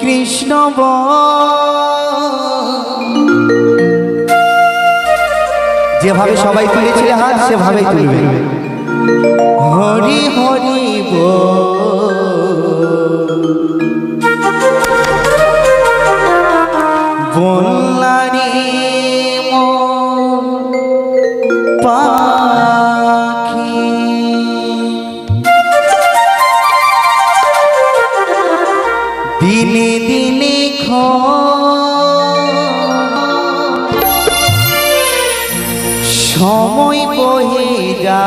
কৃষ্ণ যেভাবে সবাই তুলেছিল হাত সেভাবে তুলবে। হরি হরি বল্লারি দিনে দিনে খ সময় বহে যা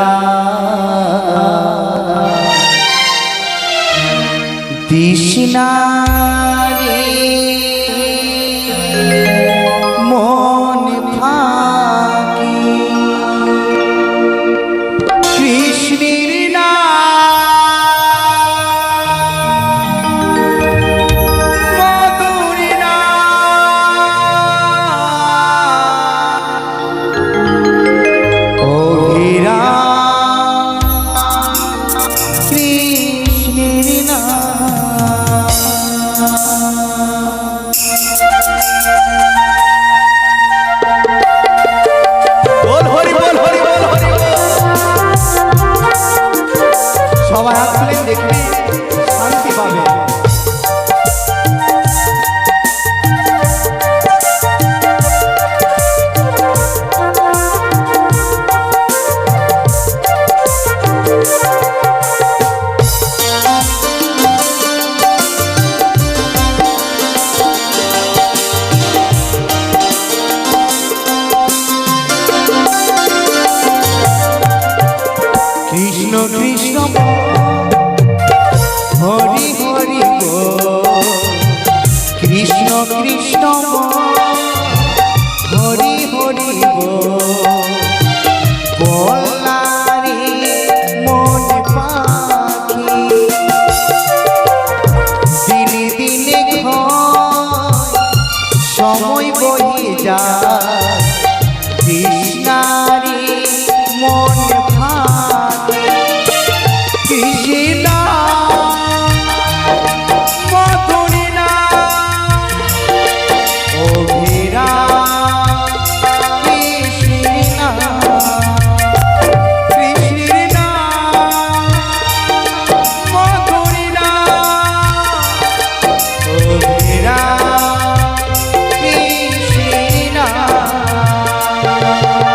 কৃষ্ণ বল, Música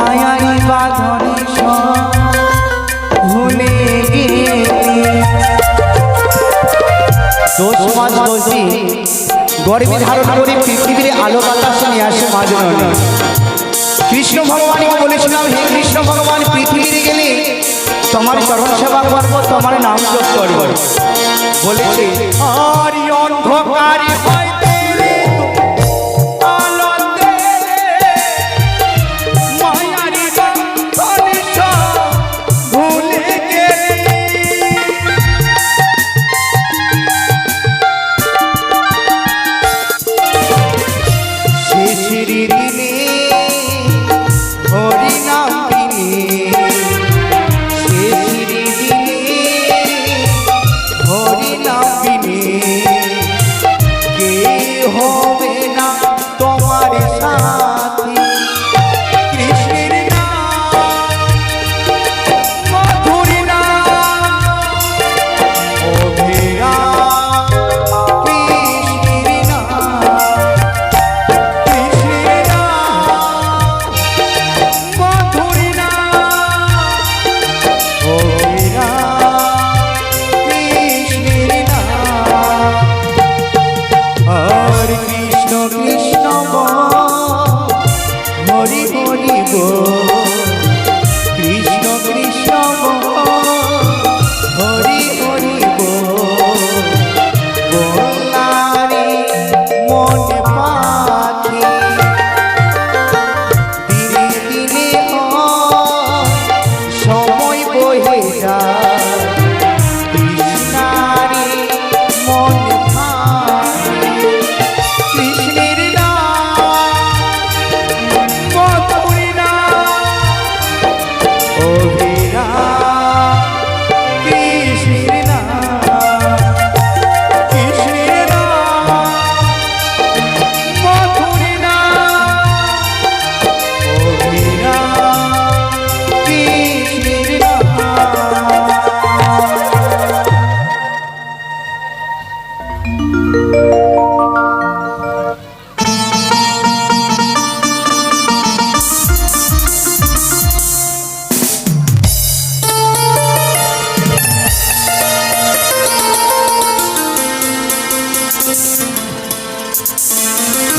মায়ারি বাঁধনে ভুলে গেলি দোষ মাস পৃথিবীর আলো বাতাস নিয়ে আসে মাঝে কৃষ্ণ ভগবানকে বলেছিলাম হে কৃষ্ণ ভগবান, পৃথিবীতে গেলে তোমার চরণ সেবা করব, তোমার নাম যোগ করব। বলেছে অন্ধকার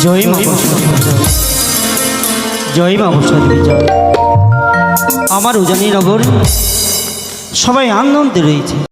জয় মা জয় জয় আমার উজানি নগর সবাই আনন্দে রয়েছে।